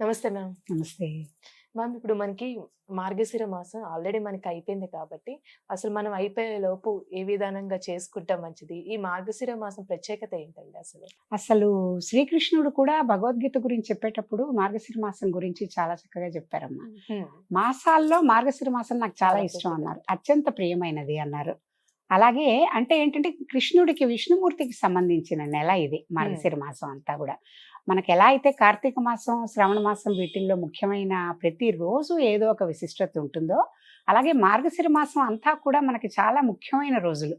నమస్తే మ్యామ్. నమస్తే. మ్యామ్ ఇప్పుడు మనకి మార్గశిర మాసం ఆల్రెడీ మనకి అయిపోయింది కాబట్టి అసలు మనం అయిపోయే లోపు ఏ విధానంగా చేసుకుంటే మంచిది? ఈ మార్గశిర మాసం ప్రత్యేకత ఏంటండి అసలు? అసలు శ్రీకృష్ణుడు కూడా భగవద్గీత గురించి చెప్పేటప్పుడు మార్గశిర మాసం గురించి చాలా చక్కగా చెప్పారమ్మా. మాసాల్లో మార్గశిర మాసం నాకు చాలా ఇష్టం. అన్నారు. అత్యంత ప్రియమైనది అన్నారు. అలాగే అంటే ఏంటంటే కృష్ణుడికి విష్ణుమూర్తికి సంబంధించిన నెల ఇది మార్గశిర మాసం అంతా కూడా. మనకి ఎలా అయితే కార్తీక మాసం శ్రవణ మాసం వీటిల్లో ముఖ్యమైన ప్రతి రోజు ఏదో ఒక విశిష్టత ఉంటుందో అలాగే మార్గశిర మాసం అంతా కూడా మనకి చాలా ముఖ్యమైన రోజులు.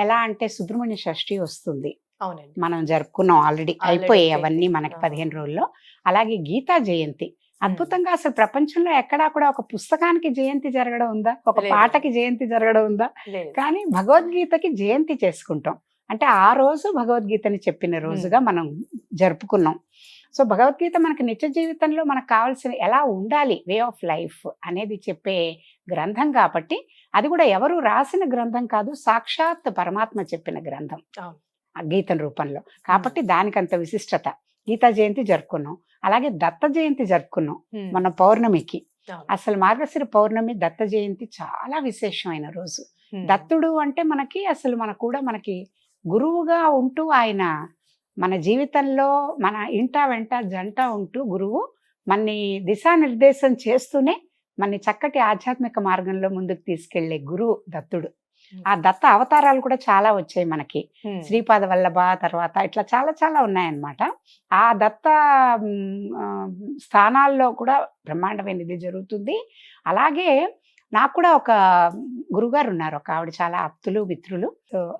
ఎలా అంటే సుబ్రహ్మణ్య షష్ఠి వస్తుంది. అవునండి. మనం జరుపుకున్నాం ఆల్రెడీ అయిపోయాయి. అవన్నీ మనకి. పదిహేను రోజుల్లో. అలాగే గీతా జయంతి. అద్భుతంగా అసలు ప్రపంచంలో ఎక్కడా కూడా ఒక పుస్తకానికి జయంతి జరగడం ఉందా? ఒక. పాటకి జయంతి జరగడం ఉందా? కానీ భగవద్గీతకి జయంతి చేసుకుంటాం. అంటే ఆ రోజు భగవద్గీతని చెప్పిన రోజుగా మనం జరుపుకున్నాం. సో భగవద్గీత మనకి నిత్య జీవితంలో మనకు కావాల్సిన ఎలా ఉండాలి? వే ఆఫ్ లైఫ్ అనేది చెప్పే గ్రంథం కాబట్టి అది కూడా ఎవరు రాసిన గ్రంథం కాదు సాక్షాత్ పరమాత్మ చెప్పిన గ్రంథం. గీతం రూపంలో. కాబట్టి దానికంత విశిష్టత. గీతా జయంతి జరుపుకున్నాం. అలాగే దత్త జయంతి జరుపుకున్నాం. మన పౌర్ణమికి. అసలు మార్గశిర పౌర్ణమి దత్త జయంతి చాలా విశేషమైన రోజు. దత్తుడు అంటే మనకి అసలు మన కూడా మనకి గురువుగా ఉంటూ ఆయన మన జీవితంలో మన ఇంట వెంట జంట ఉంటూ గురువు మనని దిశానిర్దేశం చేస్తూనే మన చక్కటి ఆధ్యాత్మిక మార్గంలో ముందుకు తీసుకెళ్ళే గురువు దత్తుడు. ఆ దత్త అవతారాలు కూడా చాలా వచ్చాయి మనకి. హ్మ్. శ్రీపాద వల్లభ తర్వాత ఇట్లా చాలా చాలా ఉన్నాయన్నమాట. ఆ దత్త స్థానాల్లో కూడా బ్రహ్మాండమైనది జరుగుతుంది. అలాగే నాకు కూడా ఒక గురుగారు ఉన్నారు ఒక ఆవిడ చాలా ఆప్తులు మిత్రులు.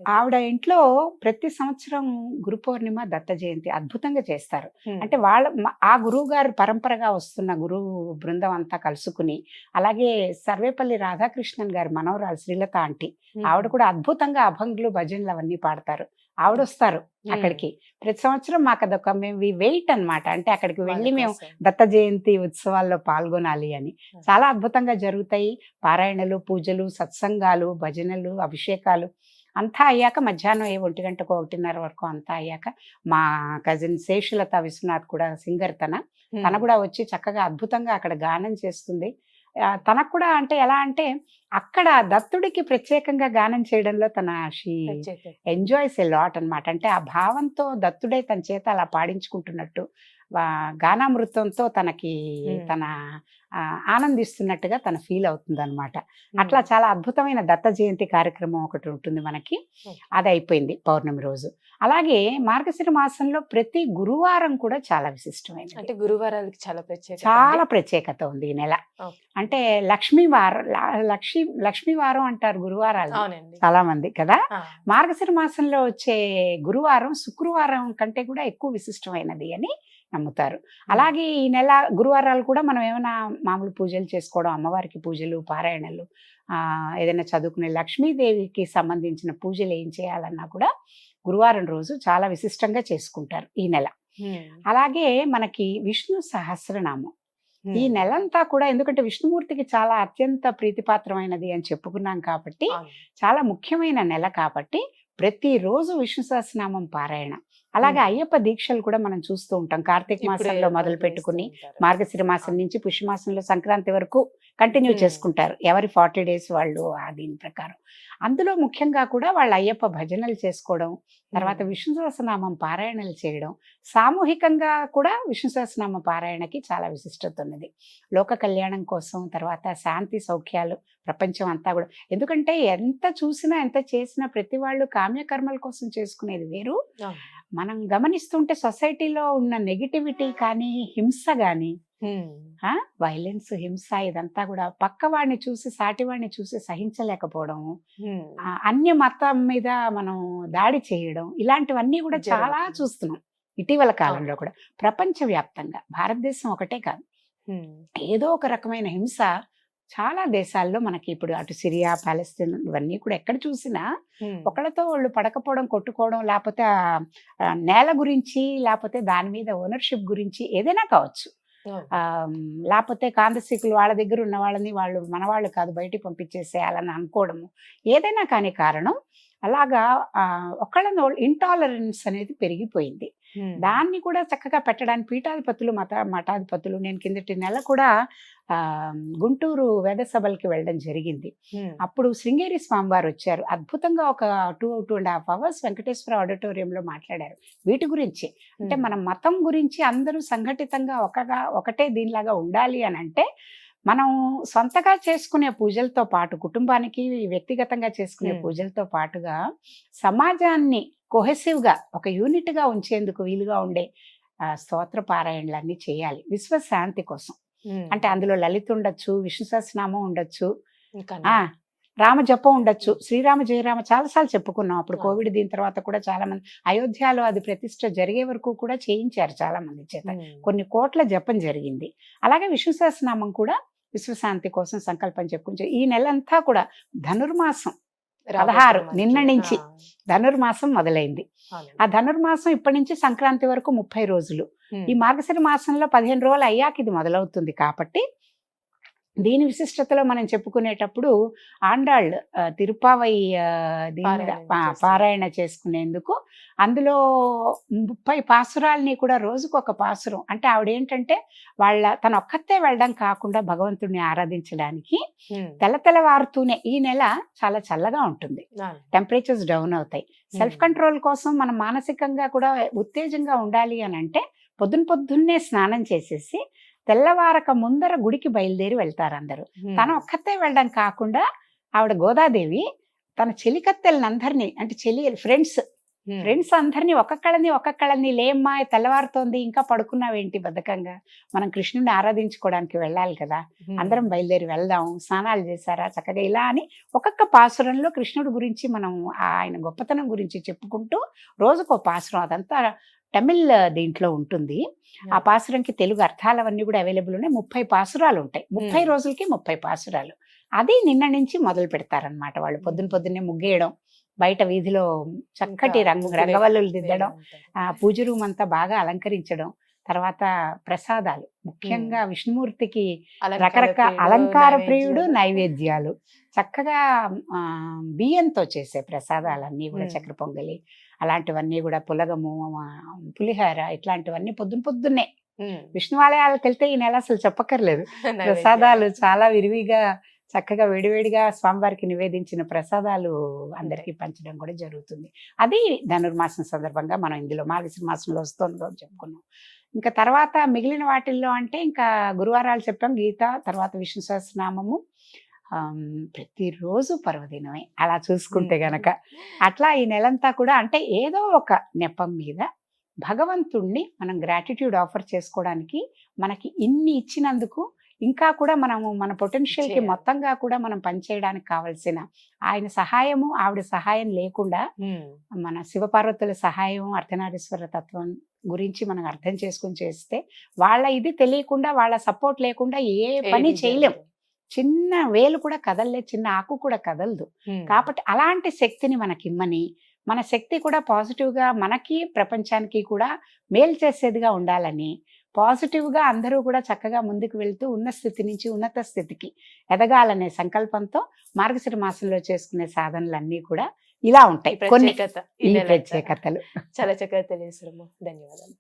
ఆవిడ ఇంట్లో ప్రతి సంవత్సరం గురు పౌర్ణిమ దత్త జయంతి అద్భుతంగా చేస్తారు. అంటే వాళ్ళ ఆ గురువు గారు పరంపరగా వస్తున్న గురువు బృందం అంతా కలుసుకుని అలాగే సర్వేపల్లి రాధాకృష్ణన్ గారి మనవరాలు శ్రీలత ఆంటీ. ఆవిడ కూడా అద్భుతంగా అభంగులు భజనలు అవన్నీ పాడతారు. ఆవిడ వస్తారు. అక్కడికి. ప్రతి సంవత్సరం మాకు అదొక మేము వెయిట్ అన్నమాట. అంటే అక్కడికి వెళ్ళి మేము. దత్త జయంతి ఉత్సవాల్లో పాల్గొనాలి అని. చాలా అద్భుతంగా జరుగుతాయి. పారాయణలు పూజలు సత్సంగాలు భజనలు అభిషేకాలు అంతా అయ్యాక మధ్యాహ్నం ఏ ఒంటి గంటకు ఒకటిన్నర వరకు అంతా అయ్యాక మా కజిన్ శేషులత విశ్వనాథ్ కూడా సింగర్ తన. తన కూడా వచ్చి చక్కగా అద్భుతంగా అక్కడ గానం చేస్తుంది. తనకు కూడా అంటే ఎలా అంటే అక్కడ దత్తుడికి ప్రత్యేకంగా గానం చేయడంలో తన షీ. ఎంజాయ్స్ ఎ లాట్ అన్నమాట అంటే ఆ భావంతో దత్తుడే తన చేత అలా పాడించుకుంటున్నట్టు గానామృతంతో తనకి. తన ఆనందిస్తున్నట్టుగా తన ఫీల్ అవుతుంది అనమాట. అట్లా చాలా అద్భుతమైన దత్త జయంతి కార్యక్రమం ఒకటి ఉంటుంది మనకి. అది అయిపోయింది పౌర్ణమి రోజు అలాగే మార్గశిర మాసంలో ప్రతి గురువారం కూడా చాలా విశిష్టమైనది అంటే గురువారాలకి చాలా ప్రత్యేకత చాలా. ప్రత్యేకత ఉంది ఈ నెల. అంటే లక్ష్మీ వారం లక్ష్మీ లక్ష్మీ వారం అంటారు గురువారాలు చాలా మంది కదా. మార్గశిర మాసంలో వచ్చే గురువారం శుక్రవారం కంటే కూడా ఎక్కువ విశిష్టమైనది అని నమ్ముతారు అలాగే ఈ నెల గురువారాలు కూడా మనం ఏమైనా మామూలు పూజలు చేసుకోవడం అమ్మవారికి పూజలు పారాయణలు ఆ ఏదైనా చదువుకునే లక్ష్మీదేవికి సంబంధించిన పూజలు ఏం చేయాలన్నా కూడా గురువారం రోజు చాలా విశిష్టంగా చేసుకుంటారు ఈ నెల. అలాగే మనకి విష్ణు సహస్రనామం. ఈ నెలంతా కూడా ఎందుకంటే విష్ణుమూర్తికి చాలా అత్యంత ప్రీతిపాత్రమైనది అని చెప్పుకున్నాం కాబట్టి. చాలా ముఖ్యమైన నెల కాబట్టి ప్రతిరోజు విష్ణు సహస్రనామం పారాయణ అలాగే. అయ్యప్ప దీక్షలు కూడా మనం చూస్తూ ఉంటాం కార్తీక మాసంలో మొదలు పెట్టుకుని. మార్గశిర మాసం నుంచి పుష్యమాసంలో సంక్రాంతి వరకు కంటిన్యూ. చేసుకుంటారు ఎవరి ఫార్టీ డేస్ వాళ్ళు ఆ దీని ప్రకారం అందులో ముఖ్యంగా కూడా వాళ్ళు అయ్యప్ప భజనలు చేసుకోవడం తర్వాత. విష్ణు సహస్రనామం పారాయణలు చేయడం సామూహికంగా కూడా విష్ణు సహస్రనామ పారాయణకి చాలా విశిష్టత ఉన్నది లోక కళ్యాణం కోసం తర్వాత శాంతి సౌఖ్యాలు ప్రపంచం అంతా కూడా ఎందుకంటే ఎంత చూసినా ఎంత చేసినా ప్రతి వాళ్ళు కామ్యకర్మల కోసం చేసుకునేది వేరు. మనం గమనిస్తుంటే సొసైటీలో ఉన్న నెగిటివిటీ కానీ హింస కానీ. వైలెన్స్ హింస ఇదంతా కూడా పక్కవాడిని చూసి సాటివాడిని చూసి సహించలేకపోవడం అన్య మతం మీద మనం దాడి చేయడం ఇలాంటివన్నీ కూడా చాలా. చూస్తున్నాం ఇటీవల కాలంలో కూడా ప్రపంచవ్యాప్తంగా భారతదేశం ఒకటే కాదు. ఏదో ఒక రకమైన హింస చాలా దేశాల్లో మనకి ఇప్పుడు అటు సిరియా పాలస్తీన్ ఇవన్నీ కూడా ఎక్కడ చూసినా. ఒకళ్ళతో వాళ్ళు పడకపోవడం కొట్టుకోవడం లేకపోతే నేల గురించి లేకపోతే దాని మీద ఓనర్షిప్ గురించి ఏదైనా కావచ్చు లేకపోతే కాందసికులు వాళ్ళ దగ్గర ఉన్న వాళ్ళని వాళ్ళు మన వాళ్ళు కాదు బయటికి పంపించేసేయాలని అనుకోవడము ఏదైనా కానీ కారణం అలాగా ఒకళ్ళని ఇంటాలరెన్స్ అనేది పెరిగిపోయింది. దాన్ని కూడా చక్కగా పెట్టడానికి పీఠాధిపతులు మత మఠాధిపతులు నేను కిందటి నెల కూడా ఆ, గుంటూరు వేద సభలకి వెళ్ళడం జరిగింది. అప్పుడు శృంగేరి స్వామివారు వచ్చారు అద్భుతంగా ఒక two two and half hours Venkateswara ఆడిటోరియంలో మాట్లాడారు వీటి గురించి అంటే. మన మతం గురించి అందరూ సంఘటితంగా ఒకగా ఒకటే దీనిలాగా ఉండాలి అని అంటే మనం సొంతగా చేసుకునే పూజలతో పాటు కుటుంబానికి వ్యక్తిగతంగా చేసుకునే. పూజలతో పాటుగా సమాజాన్ని cohesive గా ఒక unit గా ఉంచేందుకు వీలుగా ఉండే స్తోత్ర పారాయణలన్నీ చేయాలి. విశ్వశాంతి కోసం. అంటే అందులో లలిత ఉండొచ్చు విష్ణు సహస్రనామం ఉండొచ్చు రామ జపం ఉండొచ్చు శ్రీరామ జయరామ చాలాసార్లు చెప్పుకున్నాం. అప్పుడు. కోవిడ్ దీని తర్వాత కూడా చాలా మంది అయోధ్యలో అది ప్రతిష్ట జరిగే వరకు కూడా చేయించారు చాలా మంది చేత. కొన్ని కోట్ల జపం జరిగింది. అలాగే విష్ణు సహస్రనామం కూడా విశ్వశాంతి కోసం సంకల్పం చెప్పుకుంటే ఈ నెలంతా కూడా ధనుర్మాసం. పదహారు, నిన్న. నుంచి. ధనుర్మాసం మొదలైంది. ఆ ధనుర్మాసం ఇప్పటి నుంచి సంక్రాంతి వరకు ముప్పై రోజులు. ఈ మార్గశిర మాసంలో పదిహేను రోజులు అయ్యాక ఇది మొదలవుతుంది కాబట్టి దీని విశిష్టతలో మనం చెప్పుకునేటప్పుడు ఆండాళ్ళు ఆ, తిరుపావై పారాయణం చేసుకునేందుకు అందులో ముప్పై పాసురాల్ని కూడా రోజుకు ఒక పాసురం అంటే ఆవిడ ఏంటంటే వాళ్ళ తన ఒక్కతే వెళ్ళడం కాకుండా భగవంతుడిని ఆరాధించడానికి ఉమ్. తెల్ల తెల్లవారుతూనే ఈ నెల చాలా చల్లగా ఉంటుంది. టెంపరేచర్స్ డౌన్ అవుతాయి సెల్ఫ్. కంట్రోల్ కోసం మనం మానసికంగా కూడా ఉత్తేజంగా ఉండాలి అని అంటే పొద్దున పొద్దున్నే స్నానం చేసేసి తెల్లవారక ముందర గుడికి బయలుదేరి వెళ్తారు అందరూ. తను ఒక్కతే వెళ్ళడం కాకుండా ఆవిడ గోదాదేవి తన చెలికత్తెలను అందరినీ అంటే చెలి ఫ్రెండ్స్. ఫ్రెండ్స్ అందరినీ ఒక్కొక్కళ్ళని ఒక్కొక్కళ్ళని లేమ్మా తెల్లవారుతోంది ఇంకా పడుకున్నావేంటి బద్ధకంగా మనం కృష్ణుని ఆరాధించుకోవడానికి వెళ్ళాలి కదా. అందరం బయలుదేరి వెళ్దాం స్నానాలు చేశారా చక్కగా ఇలా అని ఒక్కొక్క పాసురంలో కృష్ణుడి గురించి మనం ఆయన గొప్పతనం గురించి చెప్పుకుంటూ రోజుకో పాసురం అదంతా తమిళ్ దీంట్లో ఉంటుంది. ఆ పాసురంకి తెలుగు అర్థాలు అవన్నీ కూడా అవైలబుల్ ఉన్నాయి. ముప్పై పాసురాలు ఉంటాయి. ముప్పై. రోజులకి ముప్పై పాసురాలు. అది నిన్న నుంచి మొదలు పెడతారనమాట వాళ్ళు. పొద్దున పొద్దున్నే ముగ్గేయడం బయట వీధిలో చక్కటి రంగు రంగవల్లులు దిద్దడం. ఆ పూజ రూమ్ అంతా బాగా అలంకరించడం తర్వాత ప్రసాదాలు. ముఖ్యంగా విష్ణుమూర్తికి రకరకాల అలంకార ప్రియుడు నైవేద్యాలు. చక్కగా బియ్యంతో చేసే ప్రసాదాలన్నీ కూడా. చక్కెర పొంగలి అలాంటివన్నీ కూడా పులగము పులిహోర ఇట్లాంటివన్నీ పొద్దున పొద్దున్నే. ఉమ్. విష్ణు ఆలయాలకు వెళ్తే ఈ నెల అసలు చెప్పక్కర్లేదు. ప్రసాదాలు చాలా విరివిగా చక్కగా వేడివేడిగా స్వామివారికి నివేదించిన ప్రసాదాలు అందరికీ పంచడం కూడా జరుగుతుంది. అది ధనుర్మాసం సందర్భంగా మనం ఇందులో మార్గశిర మాసంలో వస్తుంది కూడా చెప్పుకున్నాం. ఇంకా తర్వాత మిగిలిన వాటిల్లో అంటే ఇంకా గురువారాలు చెప్పాం గీత తర్వాత విష్ణు సహస్రనామము ప్రతిరోజు పర్వదినమే అలా చూసుకుంటే గనక అట్లా ఈ నెలంతా కూడా అంటే ఏదో ఒక నెపం మీద భగవంతుణ్ణి మనం గ్రాటిట్యూడ్ ఆఫర్ చేసుకోవడానికి మనకి ఇన్ని ఇచ్చినందుకు ఇంకా కూడా మనము మన పొటెన్షియల్కి చేయాలి. మొత్తంగా కూడా మనం పనిచేయడానికి కావలసిన ఆయన సహాయము ఆవిడ సహాయం లేకుండా. మన శివపార్వతుల సహాయం అర్ధనారీశ్వర తత్వం గురించి మనం అర్థం చేసుకుని చేస్తే వాళ్ళ ఇది తెలియకుండా వాళ్ళ సపోర్ట్ లేకుండా ఏ పని ఏది చేయలేం జరగదు. చిన్న వేలు కూడా కదలలే చిన్న ఆకు కూడా కదలదు. కాబట్టి అలాంటి శక్తిని మనకి ఇమ్మని మన శక్తి కూడా పాజిటివ్గా మనకి ప్రపంచానికి కూడా మేలు చేసేదిగా ఉండాలని పాజిటివ్గా అందరూ కూడా చక్కగా ముందుకు వెళ్తూ ఉన్న స్థితి నుంచి ఉన్నత స్థితికి ఎదగాలనే సంకల్పంతో మార్గశిర మాసంలో చేసుకునే సాధనలన్నీ కూడా ఇలా ఉంటాయి. కొన్ని ప్రత్యేకత ఈ నెలంతా. ప్రత్యేకతలు. చాలా చక్కగా తెలియజేశారమ్మా. ధన్యవాదాలు.